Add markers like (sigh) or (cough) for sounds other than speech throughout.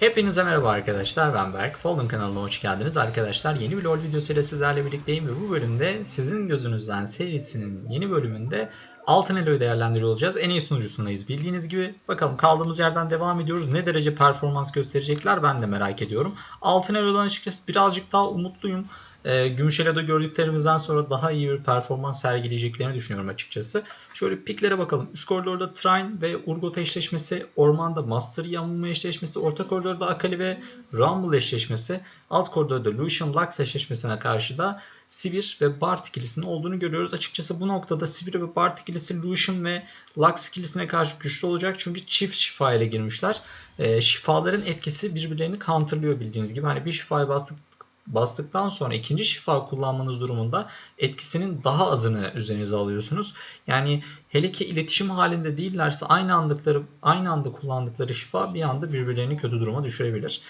Hepinize merhaba arkadaşlar ben Berk. Fallen kanalına hoş geldiniz arkadaşlar. Yeni bir LoL videosuyla sizlerle birlikteyim ve bu bölümde sizin gözünüzden serisinin yeni bölümünde Altın Elo'yu değerlendiriyor olacağız. En iyi sunucusundayız bildiğiniz gibi. Bakalım kaldığımız yerden devam ediyoruz. Ne derece performans gösterecekler ben de merak ediyorum. Altın Elo'dan açıkçası birazcık daha umutluyum. E, Gümüşele'de gördüklerimizden sonra daha iyi bir performans sergileyeceklerini düşünüyorum açıkçası. Şöyle piklere bakalım. Üst koridorda Trine ve Urgot eşleşmesi, ormanda Master Yamuma eşleşmesi, orta koridorda Akali ve Rumble eşleşmesi, alt koridorda Lucian Lux eşleşmesine karşı da Sivir ve Bart ikilisinin olduğunu görüyoruz. Açıkçası bu noktada Sivir ve Bart ikilisi Lucian ve Lux ikilisine karşı güçlü olacak. Çünkü çift şifa ile girmişler. E, şifaların etkisi birbirlerini counterlıyor bildiğiniz gibi. Hani bir şifayı bastık bastıktan sonra ikinci şifa kullanmanız durumunda etkisinin daha azını üzerinize alıyorsunuz. Yani hele ki iletişim halinde değillerse aynı andıkları aynı anda kullandıkları şifa bir anda birbirlerini kötü duruma düşürebilir.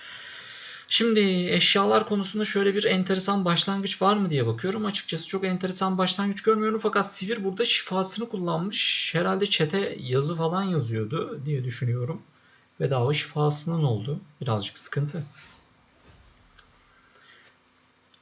Şimdi eşyalar konusunda şöyle bir enteresan başlangıç var mı diye bakıyorum. Açıkçası çok enteresan başlangıç görmüyorum fakat Sivir burada şifasını kullanmış. Herhalde çete yazı falan yazıyordu diye düşünüyorum. Bedava şifasının oldu. Birazcık sıkıntı.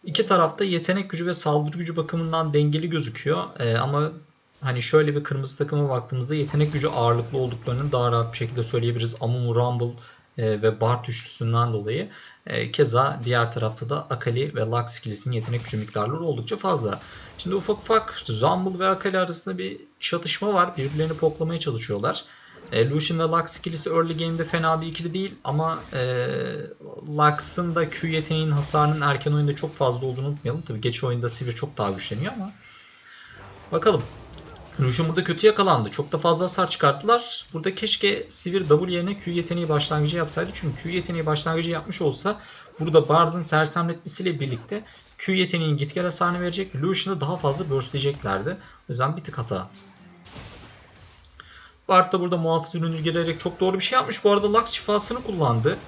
İki tarafta yetenek gücü ve saldırı gücü bakımından dengeli gözüküyor. Ee, ama hani şöyle bir kırmızı takıma baktığımızda yetenek gücü ağırlıklı olduklarını daha rahat bir şekilde söyleyebiliriz. Amumu, Rumble e, ve Bart üçlüsünden dolayı. E, keza diğer tarafta da Akali ve Lux ikilisinin yetenek gücü miktarları oldukça fazla. Şimdi ufak ufak Rumble ve Akali arasında bir çatışma var. Birbirlerini poklamaya çalışıyorlar. E, Lucian ve Lux ikilisi early game'de fena bir ikili değil ama e, Lux'ın da Q yeteneğinin hasarının erken oyunda çok fazla olduğunu unutmayalım. Tabii geç oyunda Sivir çok daha güçleniyor ama bakalım. Lucian burada kötü yakalandı. Çok da fazla hasar çıkarttılar. Burada keşke Sivir W yerine Q yeteneği başlangıcı yapsaydı. Çünkü Q yeteneği başlangıcı yapmış olsa burada Bard'ın sersemletmesiyle birlikte Q yeteneğinin git gel hasarını verecek. Lucian'ı daha fazla burstlayacaklardı. O yüzden bir tık hata. Bart da burada muhafız ürünü gelerek çok doğru bir şey yapmış. Bu arada Lux şifasını kullandı.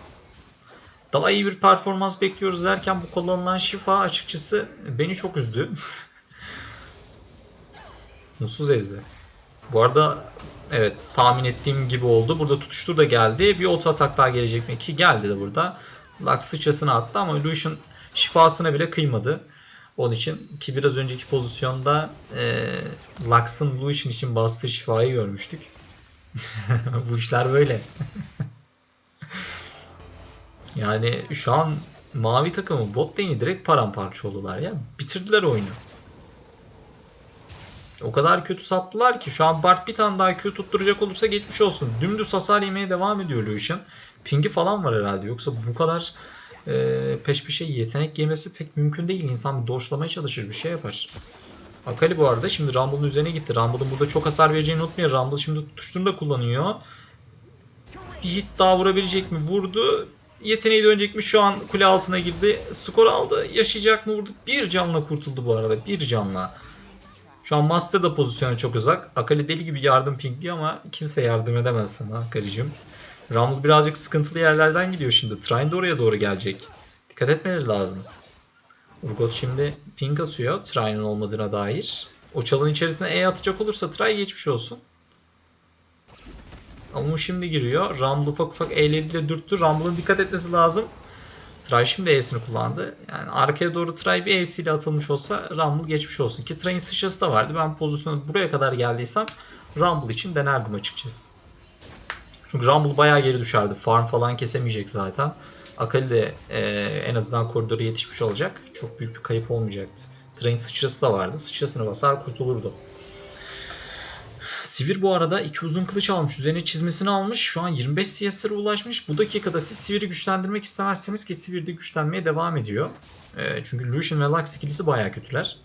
Daha iyi bir performans bekliyoruz derken bu kullanılan şifa açıkçası beni çok üzdü. (laughs) Mutsuz ezdi. Bu arada evet tahmin ettiğim gibi oldu. Burada tutuştur da geldi. Bir auto atak daha gelecek mi? Ki geldi de burada. Lux sıçrasını attı ama Lucian şifasına bile kıymadı. Onun için ki biraz önceki pozisyonda e, Lux'ın Lucian için bastığı şifayı görmüştük. (laughs) Bu işler böyle. yani şu an mavi takımı bot lane'i direkt paramparça oldular ya. Bitirdiler oyunu. O kadar kötü sattılar ki şu an Bart bir tane daha Q tutturacak olursa geçmiş olsun. Dümdüz hasar yemeye devam ediyor Lucian. Pingi falan var herhalde. Yoksa bu kadar e, peş peşe yetenek yemesi pek mümkün değil. İnsan bir doşlamaya çalışır bir şey yapar. Akali bu arada şimdi Rumble'ın üzerine gitti. Rumble'ın burada çok hasar vereceğini unutmayın. Rumble şimdi tutuştuğunu kullanıyor. Bir hit daha vurabilecek mi? Vurdu. Yeteneği dönecek mi? Şu an kule altına girdi. Skor aldı. Yaşayacak mı? Vurdu. Bir canla kurtuldu bu arada. Bir canla. Şu an Master da pozisyona çok uzak. Akali deli gibi yardım pingliyor ama kimse yardım edemez sana Akali'cim. Rumble birazcık sıkıntılı yerlerden gidiyor şimdi. Trine de oraya doğru gelecek. Dikkat etmeleri lazım. Urgot şimdi ping atıyor Try'nin olmadığına dair. O çalın içerisine E atacak olursa Try geçmiş olsun. Ama şimdi giriyor. Rumble ufak ufak E'leriyle dürttü. Rumble'ın dikkat etmesi lazım. Try şimdi E'sini kullandı. Yani arkaya doğru Try bir E'siyle atılmış olsa Rumble geçmiş olsun. Ki Try'in sıçrası da vardı. Ben pozisyonu buraya kadar geldiysem Rumble için denerdim açıkçası. Çünkü Rumble bayağı geri düşerdi. Farm falan kesemeyecek zaten. Akali de e, en azından koridora yetişmiş olacak. Çok büyük bir kayıp olmayacaktı. Train sıçrası da vardı. Sıçrasını basar kurtulurdu. Sivir bu arada iki uzun kılıç almış. Üzerine çizmesini almış. Şu an 25 CS'lere ulaşmış. Bu dakikada siz Sivir'i güçlendirmek istemezseniz ki Sivir de güçlenmeye devam ediyor. E, çünkü Lucian ve Lux ikilisi bayağı kötüler.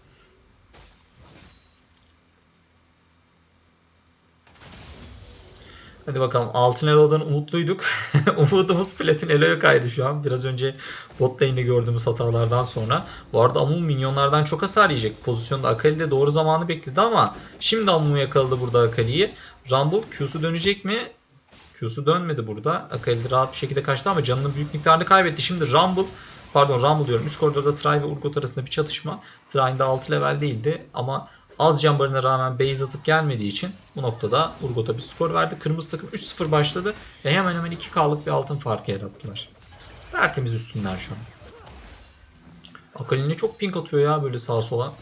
Hadi bakalım altın elo'dan umutluyduk. (laughs) Umudumuz platin elo'ya kaydı şu an. Biraz önce bot lane'de gördüğümüz hatalardan sonra. Bu arada Amumu minyonlardan çok hasar yiyecek. Pozisyonda Akali de doğru zamanı bekledi ama şimdi Amumu yakaladı burada Akali'yi. Rumble Q'su dönecek mi? Q'su dönmedi burada. Akali rahat bir şekilde kaçtı ama canının büyük miktarını kaybetti. Şimdi Rumble pardon Rumble diyorum. Üst koridorda Try ve Urgot arasında bir çatışma. Try'in de 6 level değildi ama az can rağmen base atıp gelmediği için bu noktada Urgot'a bir skor verdi. Kırmızı takım 3-0 başladı ve hemen hemen 2K'lık bir altın farkı yarattılar. Tertemiz üstünden şu an. Akali'ne çok pink atıyor ya böyle sağa sola.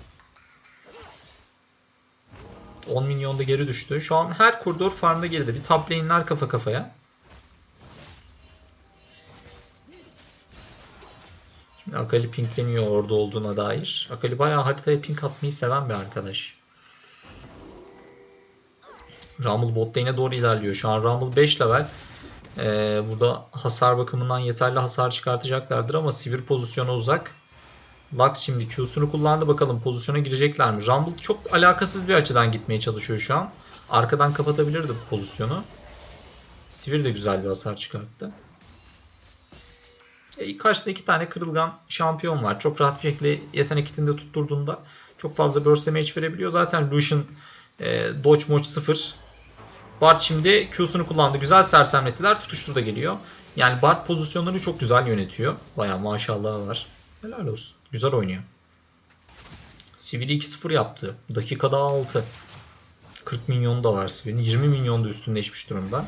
10 milyonda geri düştü. Şu an her koridor farmda geride. Bir top kafa kafaya. Akali pinkleniyor orada olduğuna dair. Akali bayağı haritaya pink atmayı seven bir arkadaş. Rumble bot lane'e doğru ilerliyor. Şu an Rumble 5 level. Ee, burada hasar bakımından yeterli hasar çıkartacaklardır ama sivir pozisyona uzak. Lux şimdi Q'sunu kullandı bakalım pozisyona girecekler mi? Rumble çok alakasız bir açıdan gitmeye çalışıyor şu an. Arkadan kapatabilirdi pozisyonu. Sivir de güzel bir hasar çıkarttı. E, karşıda iki tane kırılgan şampiyon var. Çok rahat bir şekilde yetenek kitinde tutturduğunda çok fazla burst damage verebiliyor. Zaten Lucian e, dodge moç 0. Bart şimdi Q'sunu kullandı. Güzel sersemlettiler. Tutuştur da geliyor. Yani Bart pozisyonları çok güzel yönetiyor. Baya maşallah var. Helal olsun. Güzel oynuyor. Sivil'i 2-0 yaptı. Dakikada 6. 40 milyon da var Sivil'in. 20 milyon da üstünleşmiş durumda.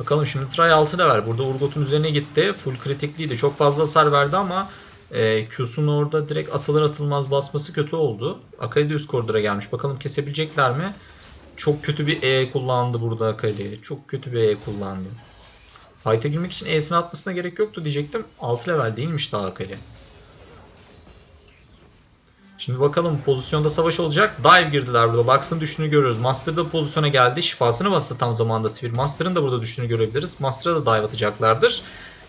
Bakalım şimdi Try 6 level. Burada Urgot'un üzerine gitti. Full kritikliydi. Çok fazla hasar verdi ama e, Q'sun orada direkt atılır atılmaz basması kötü oldu. Akali de üst koridora gelmiş. Bakalım kesebilecekler mi? Çok kötü bir E kullandı burada Akali. Çok kötü bir E kullandı. Fight'a girmek için E'sini atmasına gerek yoktu diyecektim. 6 level değilmiş daha Akali. Şimdi bakalım pozisyonda savaş olacak. Dive girdiler burada. Lux'ın düştüğünü görüyoruz. Master da pozisyona geldi. Şifasını bastı tam zamanda Sivir. Master'ın da burada düştüğünü görebiliriz. Master'a da dive atacaklardır.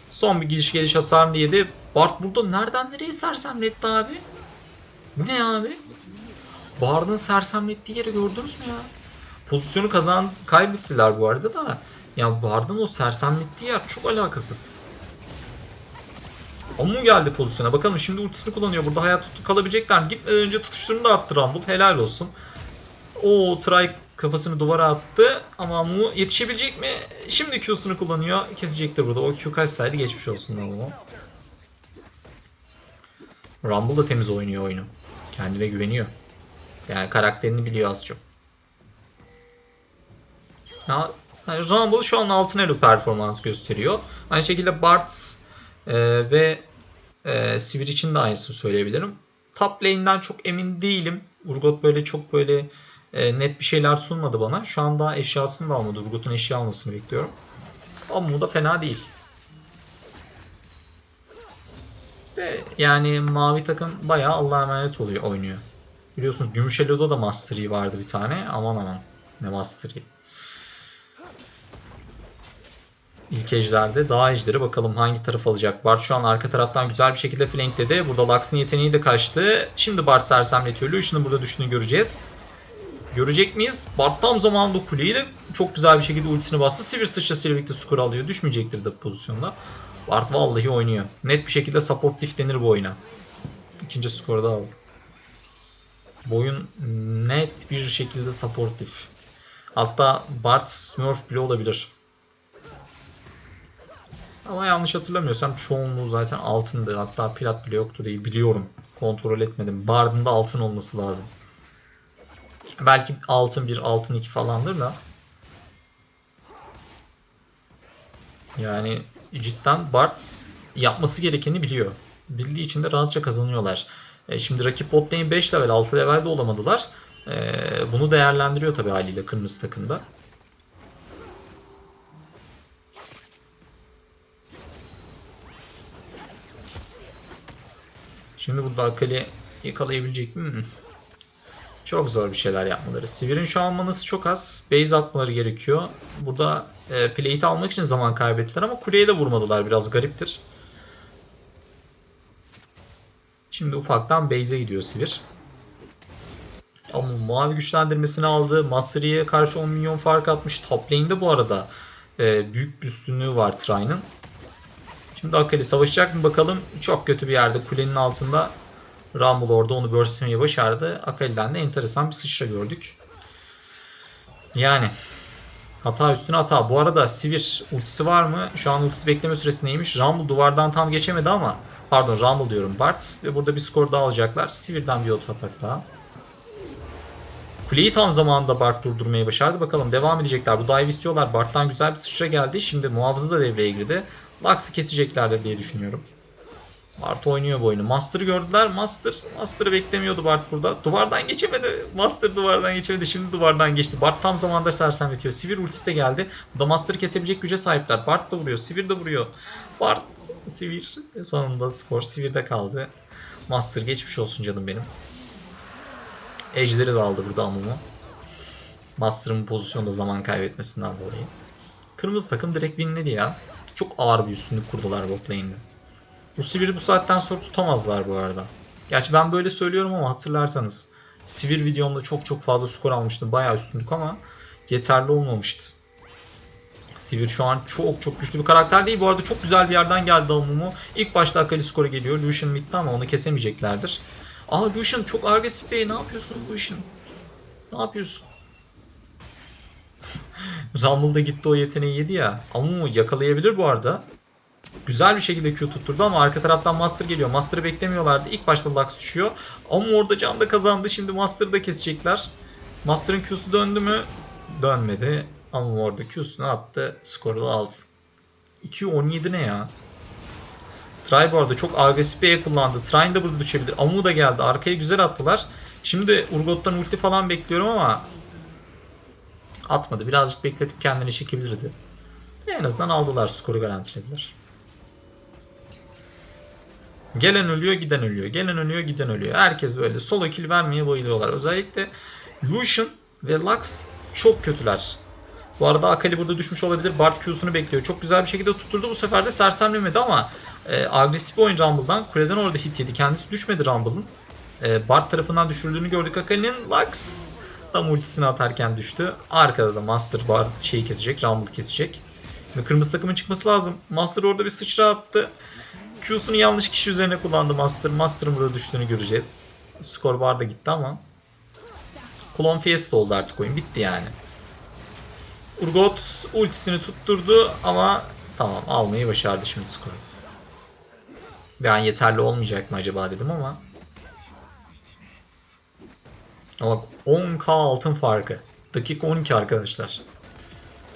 Son bir gidiş geliş hasarını yedi. Bart burada nereden nereye sersemletti abi? Bu ne abi? Bard'ın sersemlettiği yeri gördünüz mü ya? Pozisyonu kazan kaybettiler bu arada da. Ya Bard'ın o sersemlettiği yer çok alakasız. Amu geldi pozisyona. Bakalım şimdi ultisini kullanıyor. Burada hayat tutup kalabilecekler? Gitmeden önce tutuşturunu da attı Rumble. Helal olsun. O Try kafasını duvara attı. Ama Amu yetişebilecek mi? Şimdi Q'sunu kullanıyor. Kesecektir burada. O Q kaçsaydı geçmiş olsun Amu. Rumble da temiz oynuyor oyunu. Kendine güveniyor. Yani karakterini biliyor az çok. Ya, yani Rumble şu an altın elo performans gösteriyor. Aynı şekilde Bart e, ve e, Sivir için de aynısını söyleyebilirim. Top lane'den çok emin değilim. Urgot böyle çok böyle e, net bir şeyler sunmadı bana. Şu an daha eşyasını da almadı. Urgot'un eşya almasını bekliyorum. Ama bu da fena değil. Ve yani mavi takım bayağı Allah'a emanet oluyor oynuyor. Biliyorsunuz Gümüşelo'da da Mastery vardı bir tane. Aman aman. Ne Mastery. İlk ejderde dağ ejderi bakalım hangi taraf alacak. Bart şu an arka taraftan güzel bir şekilde flankledi. Burada Lux'ın yeteneği de kaçtı. Şimdi Bart sersemletiyor. Lucian'ın burada düştüğünü göreceğiz. Görecek miyiz? Bart tam zamanında kuleyi de çok güzel bir şekilde ultisini bastı. Sivir sıçrasıyla birlikte skor alıyor. Düşmeyecektir de pozisyonda. Bart vallahi oynuyor. Net bir şekilde supportif denir bu oyuna. İkinci skoru da aldı. Bu oyun net bir şekilde supportif. Hatta Bart Smurf bile olabilir. Ama yanlış hatırlamıyorsam çoğunluğu zaten altındı. Hatta plat bile yoktu diye biliyorum. Kontrol etmedim. Bard'ın da altın olması lazım. Belki altın 1, altın 2 falandır da. Yani cidden Bart yapması gerekeni biliyor. Bildiği için de rahatça kazanıyorlar. E şimdi rakip bot lane 5 level, 6 level de olamadılar. E bunu değerlendiriyor tabii haliyle kırmızı takımda. Şimdi burada Akali yakalayabilecek mi? Hmm. Çok zor bir şeyler yapmaları. Sivir'in şu an manası çok az. Base atmaları gerekiyor. Burada e, plate'i almak için zaman kaybettiler ama kuleye de vurmadılar. Biraz gariptir. Şimdi ufaktan base'e gidiyor Sivir. Ama mavi güçlendirmesini aldı. Mastery'e karşı 10 milyon fark atmış. Top lane'de bu arada e, büyük bir üstünlüğü var Try'nin. Şimdi Akali savaşacak mı bakalım. Çok kötü bir yerde kulenin altında Rumble orada onu burstlemeyi başardı. Akali'den de enteresan bir sıçra gördük. Yani hata üstüne hata. Bu arada Sivir ultisi var mı? Şu an ultisi bekleme süresi neymiş? Rumble duvardan tam geçemedi ama pardon Rumble diyorum Bart ve burada bir skor daha alacaklar. Sivir'den bir ult atak daha. Kuleyi tam zamanında Bart durdurmayı başardı. Bakalım devam edecekler. Bu dive istiyorlar. Bart'tan güzel bir sıçra geldi. Şimdi muhafızı da devreye girdi. Lux'ı keseceklerdir diye düşünüyorum. Bart oynuyor bu oyunu. Master'ı gördüler. Master. Master'ı beklemiyordu Bart burada. Duvardan geçemedi. Master duvardan geçemedi. Şimdi duvardan geçti. Bart tam zamanda sersemletiyor. Sivir ultisi de geldi. Bu da Master'ı kesebilecek güce sahipler. Bart da vuruyor. Sivir de vuruyor. Bart, Sivir. Sonunda skor Sivir'de kaldı. Master geçmiş olsun canım benim. Ejder'i de aldı burada Amumu. Master'ın pozisyonda zaman kaybetmesinden dolayı. Kırmızı takım direkt winledi ya. Çok ağır bir üstünlük kurdular bot lane'de. Bu Sivir'i bu saatten sonra tutamazlar bu arada. Gerçi ben böyle söylüyorum ama hatırlarsanız Sivir videomda çok çok fazla skor almıştım. Bayağı üstünlük ama yeterli olmamıştı. Sivir şu an çok çok güçlü bir karakter değil. Bu arada çok güzel bir yerden geldi Amumu. İlk başta Akali skoru geliyor. Lucian bitti ama onu kesemeyeceklerdir. Aa Lucian çok agresif bey. Ne yapıyorsun Lucian? Ne yapıyorsun? Rumble'da gitti o yeteneği yedi ya. Amumu yakalayabilir bu arada. Güzel bir şekilde Q tutturdu ama arka taraftan Master geliyor. Master'ı beklemiyorlardı. İlk başta Lux düşüyor. Ama orada can da kazandı. Şimdi Master'ı da kesecekler. Master'ın Q'su döndü mü? Dönmedi. Ama orada Q'sunu attı. Skoru da aldı. 2-17 ne ya? Try bu arada çok agresif bir E kullandı. Trine de burada düşebilir. Amu da geldi. Arkaya güzel attılar. Şimdi Urgot'tan ulti falan bekliyorum ama atmadı. Birazcık bekletip kendini çekebilirdi. En azından aldılar. Skoru garantilediler. Gelen ölüyor, giden ölüyor. Gelen ölüyor, giden ölüyor. Herkes böyle solo kill vermeye bayılıyorlar. Özellikle Lucian ve Lux çok kötüler. Bu arada Akali burada düşmüş olabilir. Bart Q'sunu bekliyor. Çok güzel bir şekilde tutturdu. Bu sefer de sersemlemedi ama e, agresif oyun Rumble'dan. Kuleden orada hit yedi. Kendisi düşmedi Rumble'ın. E, Bart tarafından düşürdüğünü gördük Akali'nin. Lux tam ultisini atarken düştü. Arkada da Master Bart şeyi kesecek. Rumble kesecek. Şimdi kırmızı takımın çıkması lazım. Master orada bir sıçra attı. Q'sunu yanlış kişi üzerine kullandı Master. Master'ın burada düştüğünü göreceğiz. Skor bar da gitti ama. Klon Fiesta oldu artık oyun. Bitti yani. Urgot ultisini tutturdu ama tamam almayı başardı şimdi skoru. Bir an yeterli olmayacak mı acaba dedim ama. Bak 10k altın farkı. Dakika 12 arkadaşlar.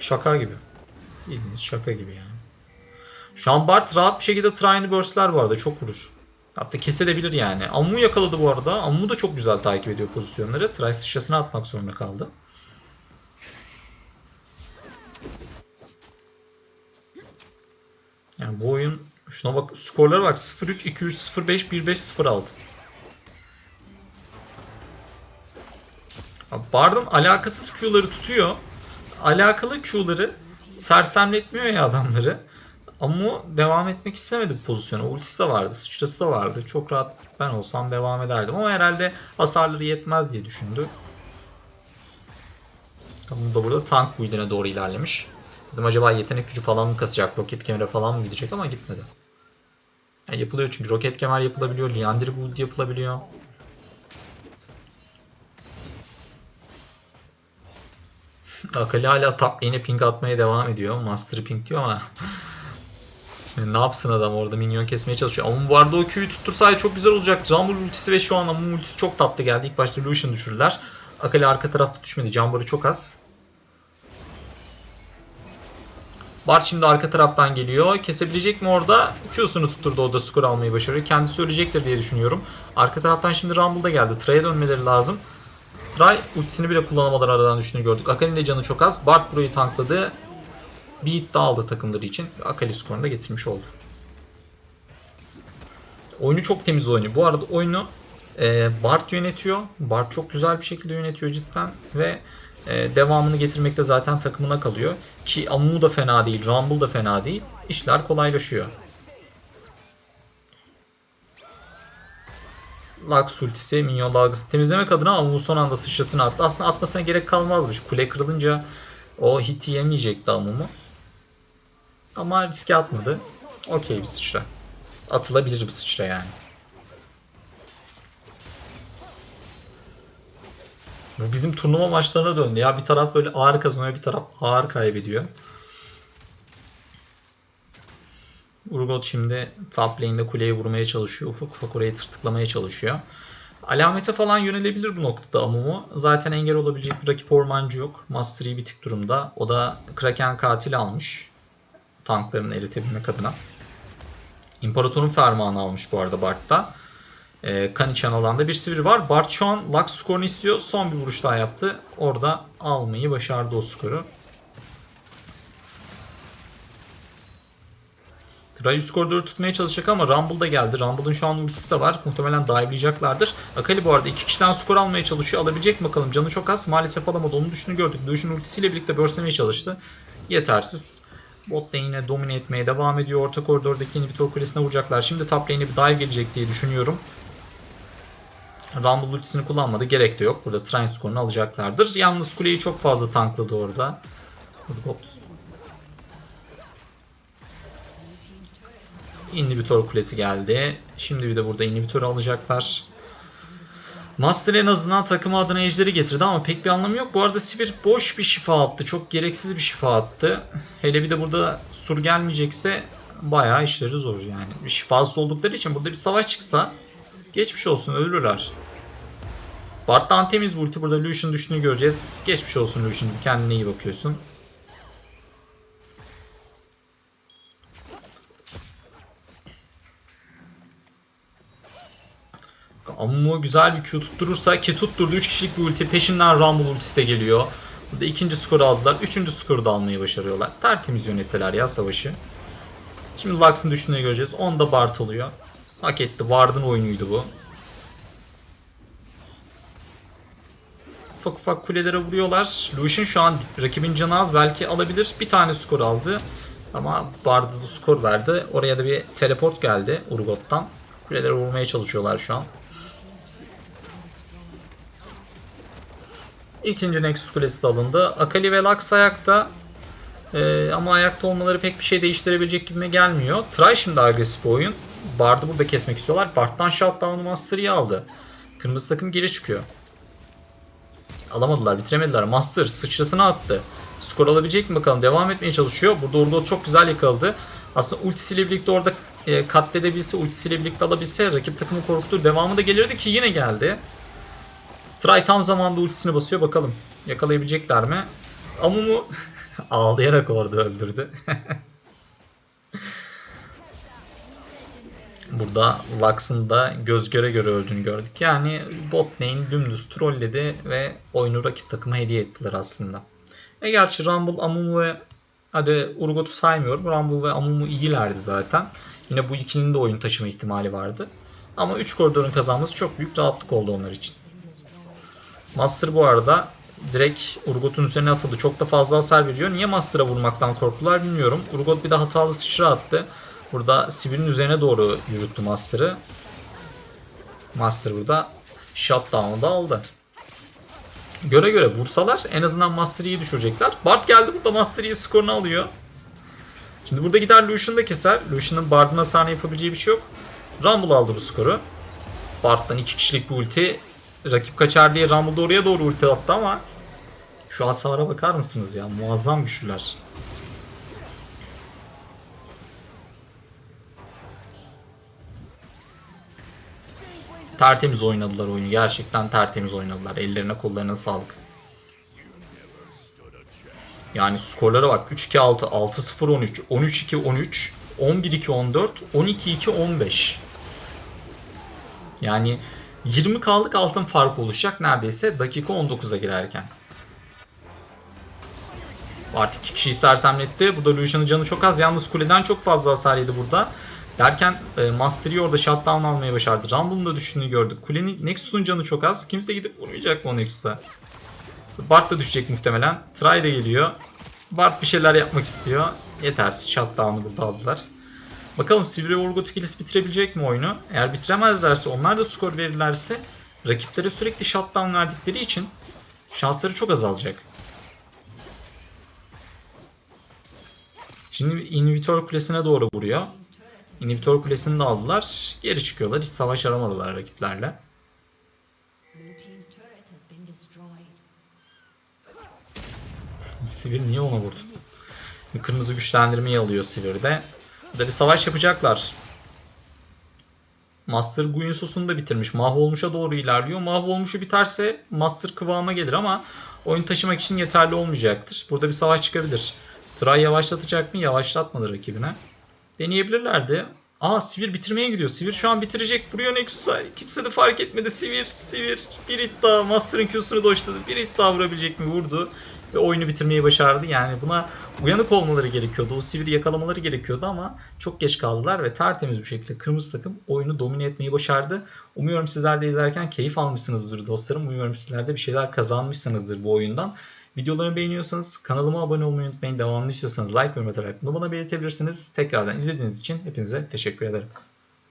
Şaka gibi. Bildiğiniz şaka gibi yani. Şu an Bart rahat bir şekilde Trine'i burstler bu arada. Çok vurur. Hatta kesebilir yani. Ammu yakaladı bu arada. Ammu da çok güzel takip ediyor pozisyonları. Trine sıçrasını atmak zorunda kaldı. Yani bu oyun şuna bak skorlara bak 0-3, 2-3, 0-5, 1-5, 0-6. Bard'ın alakasız Q'ları tutuyor. Alakalı Q'ları sersemletmiyor ya adamları. Ama devam etmek istemedi pozisyona. Ultisi de vardı, sıçrası da vardı. Çok rahat ben olsam devam ederdim ama herhalde hasarları yetmez diye düşündü. Tamam da burada tank build'ine doğru ilerlemiş. Dedim acaba yetenek gücü falan mı kasacak, roket kemere falan mı gidecek ama gitmedi. Yani yapılıyor çünkü roket kemer yapılabiliyor, Liandry build yapılabiliyor. Akali hala top lane'e ping atmaya devam ediyor. Master'ı ping diyor ama (laughs) ne yapsın adam orada minyon kesmeye çalışıyor. Ama bu arada o Q'yu tuttursaydı çok güzel olacak. Rumble ultisi ve şu an Amun ultisi çok tatlı geldi. İlk başta Lucian düşürürler. Akali arka tarafta düşmedi. Jambor'u çok az. Bart şimdi arka taraftan geliyor. Kesebilecek mi orada? Q'sunu tutturdu o da skor almayı başarıyor. Kendisi ölecektir diye düşünüyorum. Arka taraftan şimdi Rumble da geldi. Trey'e dönmeleri lazım. Tray ultisini bile kullanamadan aradan düştüğünü gördük. Akali'nin de canı çok az. Bart burayı tankladı. Bir hit daha aldı takımları için. Akali skorunu da getirmiş oldu. Oyunu çok temiz oynuyor. Bu arada oyunu e, Bart yönetiyor. Bart çok güzel bir şekilde yönetiyor cidden. Ve e, devamını getirmekte zaten takımına kalıyor. Ki Amu da fena değil. Rumble da fena değil. İşler kolaylaşıyor. Lux ultisi minyon dalgası temizlemek adına Amu son anda sıçrasını attı. Aslında atmasına gerek kalmazmış. Kule kırılınca o hiti yemeyecekti Amumu. Ama riske atmadı. Okey bir sıçra. Atılabilir bir sıçra yani. Bu bizim turnuva maçlarına döndü ya. Bir taraf böyle ağır kazanıyor, bir taraf ağır kaybediyor. Urgot şimdi top lane'de kuleyi vurmaya çalışıyor. Ufak ufak orayı tırtıklamaya çalışıyor. Alamete falan yönelebilir bu noktada Amumu. Zaten engel olabilecek bir rakip ormancı yok. Master Yi bitik durumda. O da Kraken katili almış. Tanklarını eritebilmek adına. İmparatorun fermanı almış bu arada Bart'ta. Ee, kan içen alanda bir sivri var. Bart şu an Lux skorunu istiyor. Son bir vuruş daha yaptı. Orada almayı başardı o skoru. Üst koridoru tutmaya çalışacak ama Rumble da geldi. Rumble'ın şu an ultisi de var. Muhtemelen dive'layacaklardır. Akali bu arada iki kişiden skor almaya çalışıyor. Alabilecek mi bakalım? Canı çok az. Maalesef alamadı. Onun düşünü gördük. Lucian ultisiyle birlikte burstlemeye çalıştı. Yetersiz. Bot lane'e domine etmeye devam ediyor. Orta koridordaki inhibitor kulesine vuracaklar. Şimdi top lane'e bir dive gelecek diye düşünüyorum. Rumble ultisini kullanmadı. Gerek de yok. Burada Trine skorunu alacaklardır. Yalnız kuleyi çok fazla tankladı orada. Urgot İnhibitor kulesi geldi. Şimdi bir de burada inhibitörü alacaklar. Master en azından takımı adına ejderi getirdi ama pek bir anlamı yok. Bu arada Sivir boş bir şifa attı. Çok gereksiz bir şifa attı. Hele bir de burada sur gelmeyecekse bayağı işleri zor yani. Şifasız oldukları için burada bir savaş çıksa geçmiş olsun ölürler. Bart'tan temiz bir ulti. Burada Lucian düştüğünü göreceğiz. Geçmiş olsun Lucian. Kendine iyi bakıyorsun. Amumu güzel bir Q tutturursa ki tutturdu 3 kişilik bir ulti peşinden Rumble ultisi de geliyor. Burada ikinci skoru aldılar. Üçüncü skoru da almayı başarıyorlar. Tertemiz yönettiler ya savaşı. Şimdi Lux'ın düştüğünü göreceğiz. 10 da Bart alıyor. Hak etti. Ward'ın oyunuydu bu. Ufak ufak kulelere vuruyorlar. Lucian şu an rakibin canı az. Belki alabilir. Bir tane skor aldı. Ama Bard'a da skor verdi. Oraya da bir teleport geldi Urgot'tan. Kulelere vurmaya çalışıyorlar şu an. İkinci Nexus kulesi de alındı. Akali ve Lux ayakta. Ee, ama ayakta olmaları pek bir şey değiştirebilecek gibime gelmiyor. Try şimdi agresif bir oyun. Bard'ı burada kesmek istiyorlar. Bard'dan Shutdown'u Master'ı aldı. Kırmızı takım geri çıkıyor. Alamadılar, bitiremediler. Master sıçrasını attı. Skor alabilecek mi bakalım? Devam etmeye çalışıyor. Burada Urgot çok güzel yakaladı. Aslında ultisiyle birlikte orada e, katledebilse, ultisiyle birlikte alabilse rakip takımı korkutur. Devamı da gelirdi ki yine geldi. Try tam zamanda ultisini basıyor bakalım. Yakalayabilecekler mi? Amumu (laughs) ağlayarak orada öldürdü. (laughs) Burada Lux'ın da göz göre göre öldüğünü gördük. Yani bot lane dümdüz trolledi ve oyunu rakip takıma hediye ettiler aslında. E gerçi Rumble, Amumu ve hadi Urgot'u saymıyorum. Rumble ve Amumu iyilerdi zaten. Yine bu ikilinin de oyun taşıma ihtimali vardı. Ama 3 koridorun kazanması çok büyük rahatlık oldu onlar için. Master bu arada direkt Urgot'un üzerine atıldı. Çok da fazla hasar veriyor. Niye Master'a vurmaktan korktular bilmiyorum. Urgot bir de hatalı sıçra attı. Burada Sivir'in üzerine doğru yürüttü Master'ı. Master burada shutdown'u da aldı. Göre göre vursalar en azından Master Yi'yi düşürecekler. Bard geldi burada Master Yi skorunu alıyor. Şimdi burada gider Lucian da keser. Lucian'ın Bard'ın hasarını yapabileceği bir şey yok. Rumble aldı bu skoru. Bard'dan iki kişilik bir ulti. Rakip kaçar diye Rumble oraya doğru ulti attı ama şu hasara bakar mısınız ya? Muazzam güçlüler. Tertemiz oynadılar oyunu. Gerçekten tertemiz oynadılar. Ellerine kollarına sağlık. Yani skorlara bak. 3-2-6, 6-0-13, 13-2-13, 11-2-14, 12-2-15. Yani 20 kaldık altın farkı oluşacak neredeyse dakika 19'a girerken. Artık iki kişiyi sersemletti. Burada Lucian'ın canı çok az. Yalnız kuleden çok fazla hasar yedi burada. Derken e, Master Yi orada shutdown almayı başardı. Rumble'ın da düştüğünü gördük. Kulenin Nexus'un canı çok az. Kimse gidip vurmayacak mı o Nexus'a? Bart da düşecek muhtemelen. Try de geliyor. Bart bir şeyler yapmak istiyor. Yetersiz shutdown'u burada aldılar. Bakalım Sivri Urgot ikilisi bitirebilecek mi oyunu? Eğer bitiremezlerse onlar da skor verirlerse rakiplere sürekli shutdown verdikleri için şansları çok azalacak. Şimdi inhibitor kulesine doğru vuruyor. İnhibitor kulesini de aldılar. Geri çıkıyorlar. Hiç savaş aramadılar rakiplerle. Sivir niye ona vurdu? Kırmızı güçlendirmeyi alıyor Sivir'de. Burada bir savaş yapacaklar. Master Guinsos'unu da bitirmiş. Mahvolmuş'a doğru ilerliyor. Mahvolmuş'u biterse Master kıvama gelir ama oyun taşımak için yeterli olmayacaktır. Burada bir savaş çıkabilir. Tray yavaşlatacak mı? Yavaşlatmadı rakibine. Deneyebilirlerdi. Aa Sivir bitirmeye gidiyor. Sivir şu an bitirecek. Vuruyor Nexus'a. Kimse de fark etmedi. Sivir, Sivir. Bir hit daha. Master'ın Q'sunu doşladı. Bir hit daha vurabilecek mi? Vurdu. Ve oyunu bitirmeyi başardı. Yani buna uyanık olmaları gerekiyordu. O Sivir'i yakalamaları gerekiyordu ama çok geç kaldılar ve tertemiz bir şekilde kırmızı takım oyunu domine etmeyi başardı. Umuyorum sizler de izlerken keyif almışsınızdır dostlarım. Umuyorum sizler de bir şeyler kazanmışsınızdır bu oyundan. Videolarımı beğeniyorsanız kanalıma abone olmayı unutmayın. Devamını istiyorsanız like ve yorum atarak bunu bana belirtebilirsiniz. Tekrardan izlediğiniz için hepinize teşekkür ederim.